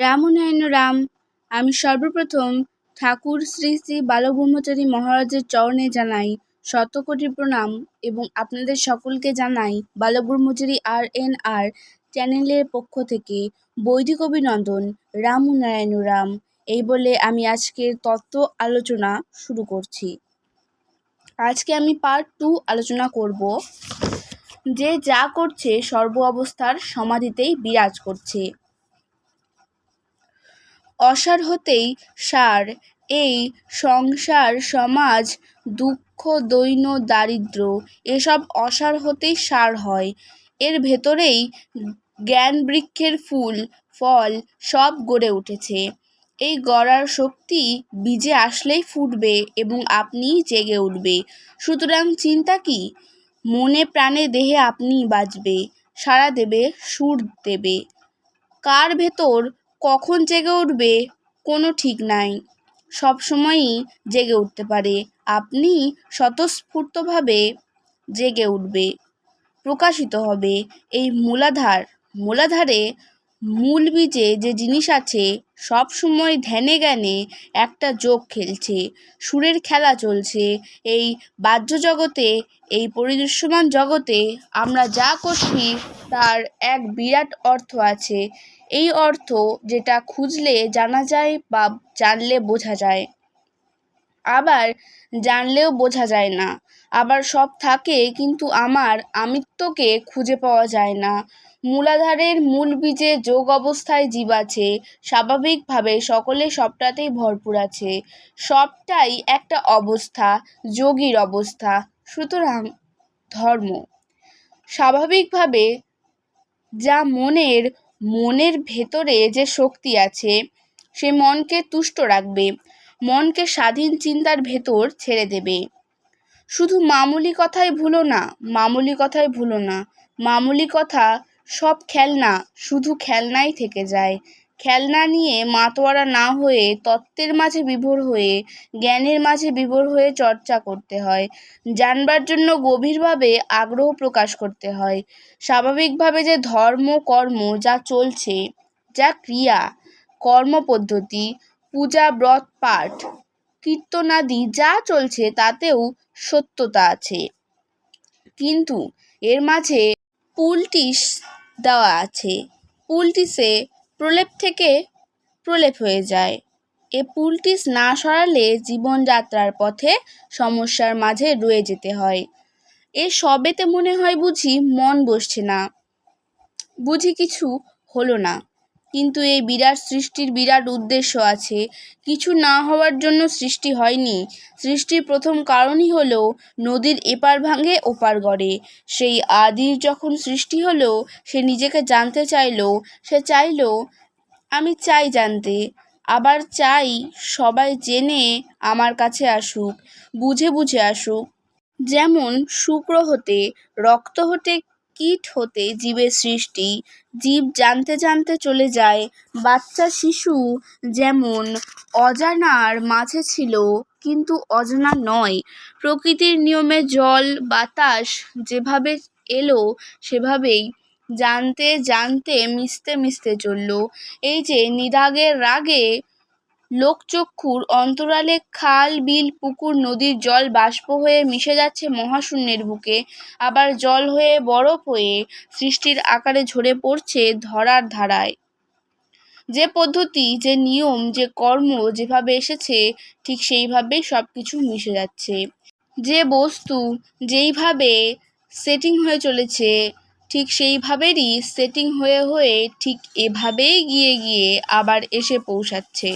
রামনারায়ণ রাম। আমি সর্বপ্রথম ঠাকুর শ্রী শ্রী বালব্রহ্মচারী মহারাজের চরণে জানাই শতকোটি প্রণাম এবং আপনাদের সকলকে জানাই বালব্রহ্মচারী আর এন আর চ্যানেলের পক্ষ থেকে বৈদিক অভিনন্দন রামনারায়ণ রাম। এই বলে আমি আজকের তত্ত্ব আলোচনা শুরু করছি। আজকে আমি পার্ট টু আলোচনা করব। যে যা করছে সর্ব অবস্থার সমাধিতেই বিরাজ করছে। অসার হতেই সার, এই সংসার, সমাজ, দুঃখ দৈন্য দারিদ্র এসব অসার হতেই সার হয়। এর ভেতরেই জ্ঞান বৃক্ষের ফুল, ফল সব গড়ে উঠেছে। এই গড়ার শক্তি বীজে আসলেই ফুটবে এবং আপনিই জেগে উঠবে। সুতরাং চিন্তা কি? মনে প্রাণে দেহে আপনি বাঁচবে, সাড়া দেবে, সুর দেবে। কার ভেতর কখন জেগে উঠবে কোনো ঠিক নাই। সব সময়ই জেগে উঠতে পারে। আপনি স্বতঃস্ফূর্তভাবে জেগে উঠবে। প্রকাশিত হবে এই মূলাধার। মূলাধারে মূল বীজে যে জিনিস আছে, সব সময় ধ্যানে জ্ঞানে একটা যোগ খেলছে। সুরের খেলা চলছে। এই বাহ্য জগতে এই পরিদৃশ্যমান জগতে আমরা যা করছি, তার এক বিরাট অর্থ আছে। এই অর্থ যেটা খুঁজলে জানা যায় বা জানলে বোঝা যায়। আবার জানলেও বোঝা যায় না। আবার সব থাকে কিন্তু আমার আমিত্বকে খুঁজে পাওয়া যায় না। মূলাধারের মূল বীজে যোগ অবস্থায় জীব আছে। স্বাভাবিকভাবে সকলে সবটাতেই ভরপুর আছে। সবটাই একটা অবস্থা, যোগীর অবস্থা। সুতরাং ধর্ম। স্বাভাবিকভাবে যা মনের মনের ভেতরে যে শক্তি আছে, সে মনকে তুষ্ট রাখবে, মনকে স্বাধীন চিন্তার ভেতর ছেড়ে দেবে। শুধু মামুলি কথাই ভুলো না, মামুলি কথাই ভুলো না। মামুলি কথা সব খেলনা, শুধু খেলনাই থেকে যায়। খেলনা নিয়ে মাতোয়ারা না হয়ে তত্ত্বের মাঝে বিভোর হয়ে, জ্ঞানের মাঝে বিভোর হয়ে চর্চা করতে হয়। জানবার জন্য গভীরভাবে আগ্রহ প্রকাশ করতে হয়। স্বাভাবিকভাবে যে ধর্ম, কর্ম যা চলছে, যা ক্রিয়া, কর্ম পদ্ধতি, পূজা, ব্রত, পাঠ কীর্তনাদি যা চলছে তাতেও সত্যতা আছে। কিন্তু এর মাঝে পুলটিস দেওয়া আছে। পুলটিসে প্রলেপ থেকে প্রলেপ হয়ে যায়। এ পুলটিস না সরালে জীবনযাত্রার পথে সমস্যার মাঝে রয়ে যেতে হয়। এ সবেতে মনে হয় বুঝি মন বসছে না। বুঝি কিছু হলো না। কিন্তু এই বিরাট সৃষ্টির বিরাট উদ্দেশ্য আছে। কিছু না হওয়ার জন্য সৃষ্টি হয়নি। সৃষ্টির প্রথম কারণই হলো নদীর এপার ভাঙে ওপার গড়ে। সেই আদির যখন সৃষ্টি হলো, সে নিজেকে জানতে চাইলো। সে চাইলো, আমি চাই জানতে। আবার চাই সবাই জেনে আমার কাছে আসুক, বুঝে বুঝে আসুক। যেমন শুক্র হতে, রক্ত হতে, কীট হতে, জীবের সৃষ্টি। জীব জানতে জানতে চলে যায়। বাচ্চা শিশু যেমন অজানার মাঝে ছিল, কিন্তু অজানা নয়। প্রকৃতির নিয়মে জল, বাতাস যেভাবে এলো, সেভাবেই জানতে জানতে মিশতে মিশতে চলল। এই যে নিরাগের রাগে লোকচক্ষুর অন্তরালে খাল, বিল, পুকুর, নদীর জল বাষ্প হয়ে মিশে যাচ্ছে মহাশূন্যের বুকে। আবার জল হয়ে বরফ হয়ে সৃষ্টির আকারে ঝরে পড়ছে ধরার ধারায়। যে পদ্ধতি, যে নিয়ম, যে কর্ম যেভাবে এসেছে, ঠিক সেইভাবেই সব কিছু মিশে যাচ্ছে। যে বস্তু যেইভাবে সেটিং হয়ে চলেছে, ঠিক সেইভাবেরই সেটিং হয়ে হয়ে ঠিক এভাবেই গিয়ে গিয়ে আবার এসে পৌঁছাচ্ছে।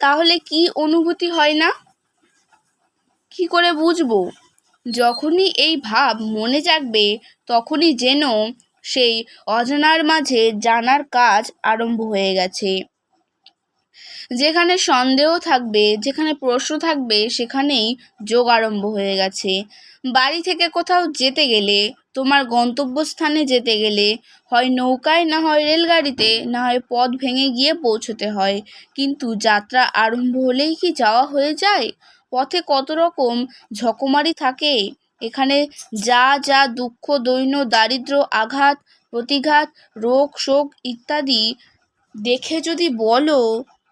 তাহলে কি অনুভূতি হয় না? কি করে বুঝব? যখনই এই ভাব মনে জাগবে, তখনই যেন সেই অজানার মাঝে জানার কাজ আরম্ভ হয়ে গেছে। যেখানে সন্দেহ থাকবে, যেখানে প্রশ্ন থাকবে, সেখানেই যোগ আরম্ভ হয়ে গেছে। বাড়ি থেকে কোথাও যেতে গেলে তোমার গন্তব্যস্থানে যেতে গেলে হয় নৌকায় না হয় রেলগাড়িতে না হয় পথ ভেঙে গিয়ে পৌঁছতে হয়। কিন্তু যাত্রা আরম্ভ হলেই কি যাওয়া হয়ে যায়? পথে কত রকম ঝকমারি থাকে? এখানে যা যা দুঃখ দৈন্য দারিদ্র, আঘাত, প্রতিঘাত, রোগ, শোক ইত্যাদি দেখে যদি বলো,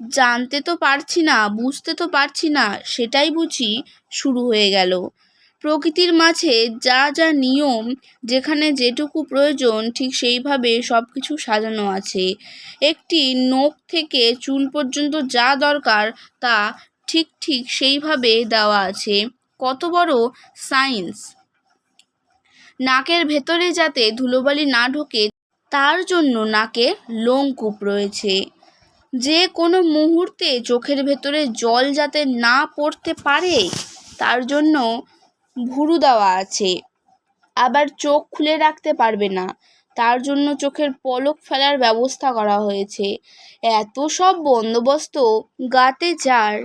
জানতে তো পারছি না, বুঝতে তো পারছি না, সেটাই বুঝি শুরু হয়ে গেল। প্রকৃতির মাঝে যা যা নিয়ম, যেখানে যেটুকু প্রয়োজন, ঠিক সেইভাবে সব কিছু সাজানো আছে। একটি নখ থেকে চুল পর্যন্ত যা দরকার, তা ঠিক ঠিক সেইভাবে দেওয়া আছে। কত বড় সায়েন্স নাকের ভেতরে যাতে ধুলোবালি না ঢোকে, তার জন্য নাকে লোমকূপ রয়েছে। যে কোনো মুহূর্তে চোখের ভেতরে জল যাতে না পড়তে পারে, তার জন্য ভুরু দেওয়া আছে। আবার চোখ খুলে রাখতে পারবে না। তার জন্য চোখের পলক ফেলার ব্যবস্থা করা হয়েছে। এত সব বন্দোবস্ত গাতে যার,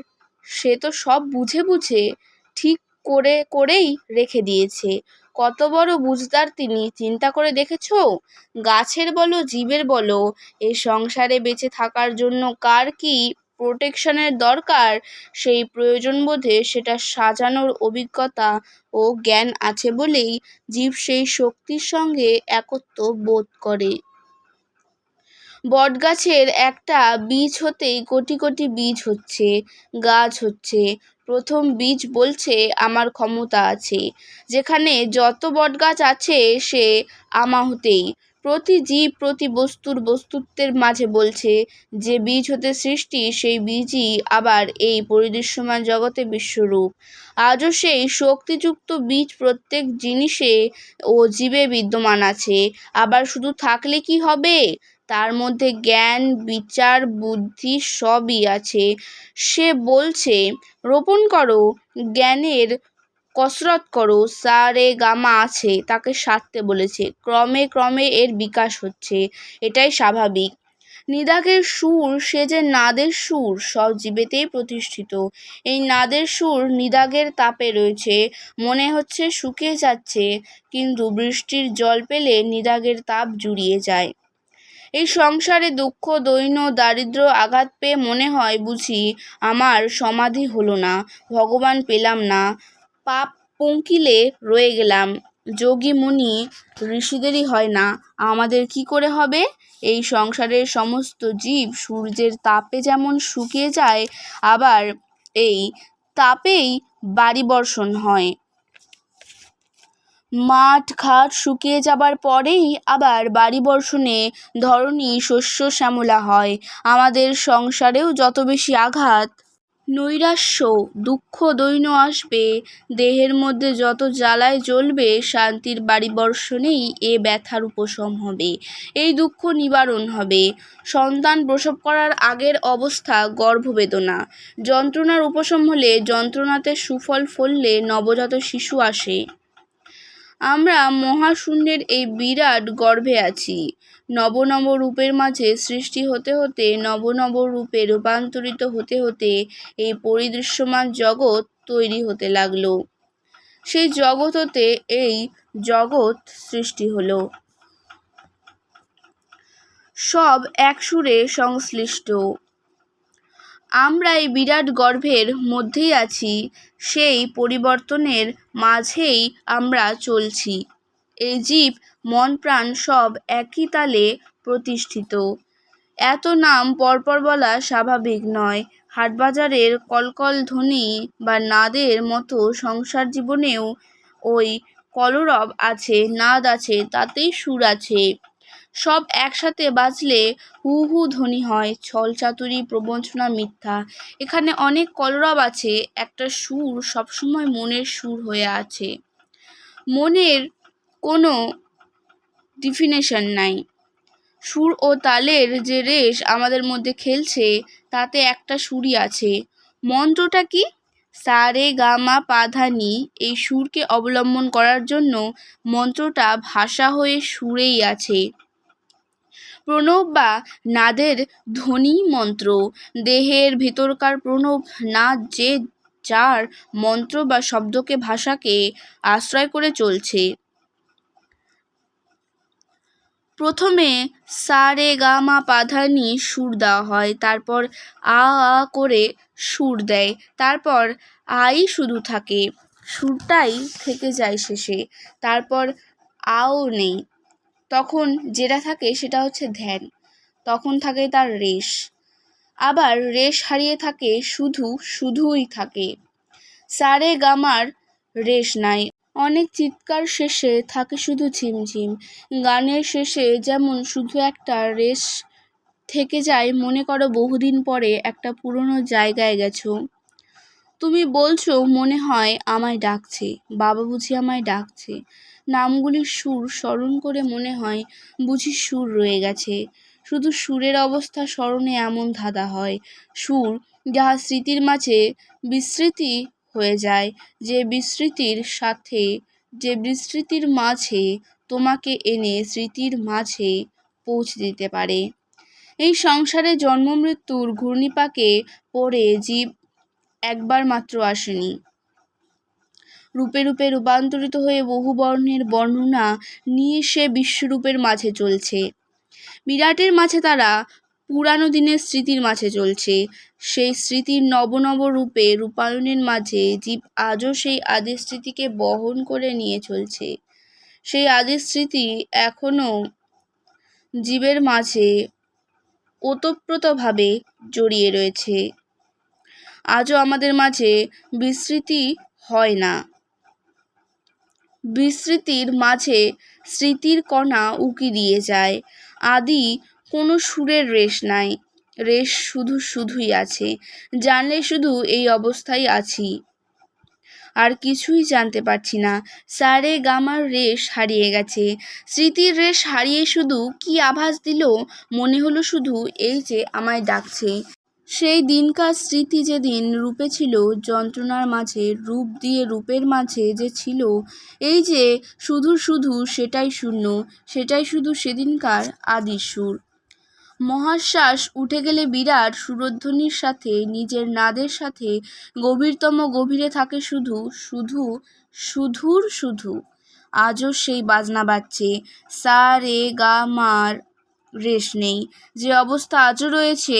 সে তো সব বুঝে বুঝে ঠিক করে, করেই রেখে দিয়েছে। কত বড় বুঝদার তিনি, চিন্তা করে দেখেছ? গাছের বলো, জীবের বলো, এ সংসারে বেঁচে থাকার জন্য কার কী প্রোটেকশনের দরকার, সেই প্রয়োজন বোধে সেটা সাজানোর অভিজ্ঞতা ও জ্ঞান আছে বলেই জীব সেই শক্তির সঙ্গে একত্ব বোধ করে। বটগাছের একটা বীজ হতেই কোটি কোটি বীজ হচ্ছে, গাছ হচ্ছে। প্রথম বীজ বলছে, আমার ক্ষমতা আছে। যেখানে যত বটগাছ আছে, সে আমাহতেই প্রতি জীব প্রতি বস্তুর বস্তুত্বের মাঝে বলছে, যে বীজ হতে সৃষ্টি, সেই বীজই আবার এই পরিদৃশ্যমান জগতে বিশ্বরূপ। আজও সেই শক্তিযুক্ত বীজ প্রত্যেক জিনিসে ও জীবে বিদ্যমান আছে। আবার শুধু থাকলে কি হবে? তার মধ্যে জ্ঞান, বিচার, বুদ্ধি সবই আছে। সে বলছে, রোপণ করো, জ্ঞানের কসরত করো সা রে গামা আছে, তাকে সারতে বলেছে। ক্রমে ক্রমে এর বিকাশ হচ্ছে, এটাই স্বাভাবিক। নিদাকের সুর, সে যে নাদের সুর, সব জীবেতেই প্রতিষ্ঠিত। এই নাদের সুর নিদাঘের তাপে রয়েছে, মনে হচ্ছে শুকিয়ে যাচ্ছে, কিন্তু বৃষ্টির জল পেলে নিদাঘের তাপ জুড়িয়ে যায়। এই সংসারে দুঃখ, দৈন্য, দারিদ্র আঘাত পেয়ে মনে হয় বুঝি, আমার সমাধি হলো না, ভগবান পেলাম না পাপ পঙ্কিলে রয়ে গেলাম। যোগী মুনি, ঋষিদেরই হয় না। আমাদের কি করে হবে? এই সংসারের সমস্ত জীব সূর্যের তাপে যেমন শুকিয়ে যায়, আবার এই তাপেই বাড়ি বর্ষণ হয়। মাঠ ঘাট শুকিয়ে যাবার পরেই আবার বাড়ি বর্ষণে ধরণী শস্য শ্যামলা হয়। আমাদের সংসারেও যত বেশি আঘাত নৈরাশ্য, দুঃখ দৈন্য আসবে, দেহের মধ্যে যত জ্বালায় জ্বলবে, শান্তির বাড়ি বর্ষণেই এ ব্যথার উপশম হবে, এই দুঃখ নিবারণ হবে। সন্তান প্রসব করার আগের অবস্থা গর্ভবেদনা। যন্ত্রণার উপশম হলে যন্ত্রণাতে সুফল ফললে নবজাত শিশু আসে। আমরা মহাশূন্যের এই বিরাট গর্ভে আছি। নব নব রূপের মাঝে সৃষ্টি হতে হতে, নব নব রূপে রূপান্তরিত হতে হতে এই পরিদৃশ্যমান জগৎ তৈরি হতে লাগল। সেই জগৎ হতে এই জগৎ সৃষ্টি হলো। সব এক সুরে সংশ্লিষ্ট। আমরা এই বিরাট গর্ভের মধ্যেই আছি সেই পরিবর্তনের মাঝেই আমরা চলছি। এই জীব মন প্রাণ সব একই তালে প্রতিষ্ঠিত। এত নাম পরপর বলা স্বাভাবিক নয়। হাটবাজারের কলকল ধ্বনি বা নাদের মতো সংসার জীবনেও ওই কলরব আছে, নাদ আছে, তাতেই সুর আছে। সব একসাথে বাজলে হু হু ধ্বনি হয়। ছল চাতুরি, প্রবঞ্চনা মিথ্যা। এখানে অনেক কলরব আছে, একটা সুর সবসময় মনের সুর হয়ে আছে। মনের কোনো ডিফিনেশন নাই। সুর ও তালের যে রেশ আমাদের মধ্যে খেলছে, তাতে একটা সুরই আছে। মন্ত্রটা কি? সা, রে, গা, মা, পা, ধা এই সুরকে অবলম্বন করার জন্য মন্ত্রটা ভাষা হয়ে সুরেই আছে। প্রণব বা নাদের ধ্বনি মন্ত্র। দেহের ভিতরকার প্রণব নাদ যে যার মন্ত্র বা শব্দকে ভাষাকে আশ্রয় করে চলছে। প্রথমে সা রে গা মা পা নি সুর দেওয়া হয়, তারপর আ আ করে সুর দেয়, তারপর আই শুধু থাকে। সুরটাই থেকে যায় শেষে, তারপর আও নেই। তখন যেটা থাকে সেটা হচ্ছে ধ্যান। তখন থাকে তার রেশ। আবার রেশ হারিয়ে থাকে শুধু, শুধুই থাকে। সারে গামার রেশ নাই। অনেক চিৎকার শেষে থাকে শুধু ঝিমঝিম। গানের শেষে যেমন শুধু একটা রেশ থেকে যায়, মনে করো বহুদিন পরে একটা পুরনো জায়গায় গেছো। তুমি বলছো, মনে হয় আমায় ডাকছে। বাবা বুঝি আমায় ডাকছে। নামগুলির সুর স্মরণ করে মনে হয় বুঝি সুর রয়ে গেছে। শুধু সুরের অবস্থা স্মরণে এমন ধাঁধা হয়। সুর যাহা স্মৃতির মাঝে বিস্মৃতি হয়ে যায়, যে বিস্মৃতির সাথে, যে বিস্মৃতির মাঝে তোমাকে এনে স্মৃতির মাঝে পৌঁছে দিতে পারে। এই সংসারে জন্ম মৃত্যুর ঘূর্ণিপাকে পড়ে জীব একবার মাত্র আসেনি। রূপে রূপে রূপান্তরিত হয়ে বহু বর্ণের বর্ণনা নিয়ে সে বিশ্বরূপের মাঝে চলছে। বিরাটের মাঝে তারা পুরানো দিনের স্মৃতির মাঝে চলছে। সেই স্মৃতির নব নব রূপে রূপায়ণের মাঝে জীব আজও সেই আদি স্মৃতিকে বহন করে নিয়ে চলছে। সেই আদি স্মৃতি এখনও জীবের মাঝে ওতপ্রোতভাবে জড়িয়ে রয়েছে। আজও আমাদের মাঝে বিস্মৃতি হয় না। বিস্মৃতির মাঝে স্মৃতির কণা উকি দিয়ে যায়। আদি কোনো সুরের রেশ নাই। রেশ শুধু শুধুই আছে। জানলে শুধু এই অবস্থায় আছি। আর কিছুই জানতে পারছি না। সারে গামার রেশ হারিয়ে গেছে। স্মৃতির রেশ হারিয়ে শুধু কি আভাস দিল? মনে হলো শুধু এই যে আমায় ডাকছে। সেই দিনকার স্মৃতি যেদিন রূপে ছিল, যন্ত্রণার মাঝে, রূপ দিয়ে রূপের মাঝে যে ছিল, এই যে শুধু শুধু সেটাই শূন্য, সেটাই শুধু সেদিনকার আদি সুর। মহাশ্বাস উঠে গেলে বিরাট সুরধ্বনির সাথে, নিজের নাদের সাথে, গভীরতম গভীরে থাকে শুধু শুধু শুধুর শুধু। আজও সেই বাজনা বাজছে, সা, রে, গা, মার রেশ নেই। যে অবস্থা আজও রয়েছে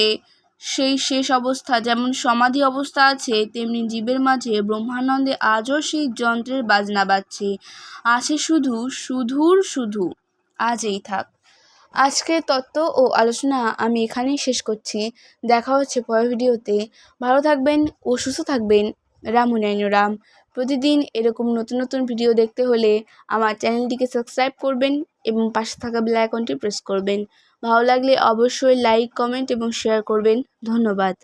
সেই শেষ অবস্থা যেমন সমাধি অবস্থা আছে, তেমনি জীবের মাঝে ব্রহ্মানন্দে আজও সেই যন্ত্রের বাজনা বাজছে। আছে শুধু শুধুর শুধু। আজ এই থাক। আজকের তত্ত্ব ও আলোচনা আমি এখানেই শেষ করছি। দেখা হচ্ছে পরের ভিডিওতে। ভালো থাকবেন ও সুস্থ থাকবেন। রামুনায়ন রাম। প্রতিদিন এরকম নতুন নতুন ভিডিও দেখতে হলে আমার চ্যানেলটিকে সাবস্ক্রাইব করবেন এবং পাশে থাকা বেল আইকনটি প্রেস করবেন। ভালো লাগলে অবশ্যই লাইক কমেন্ট এবং শেয়ার করবেন। ধন্যবাদ।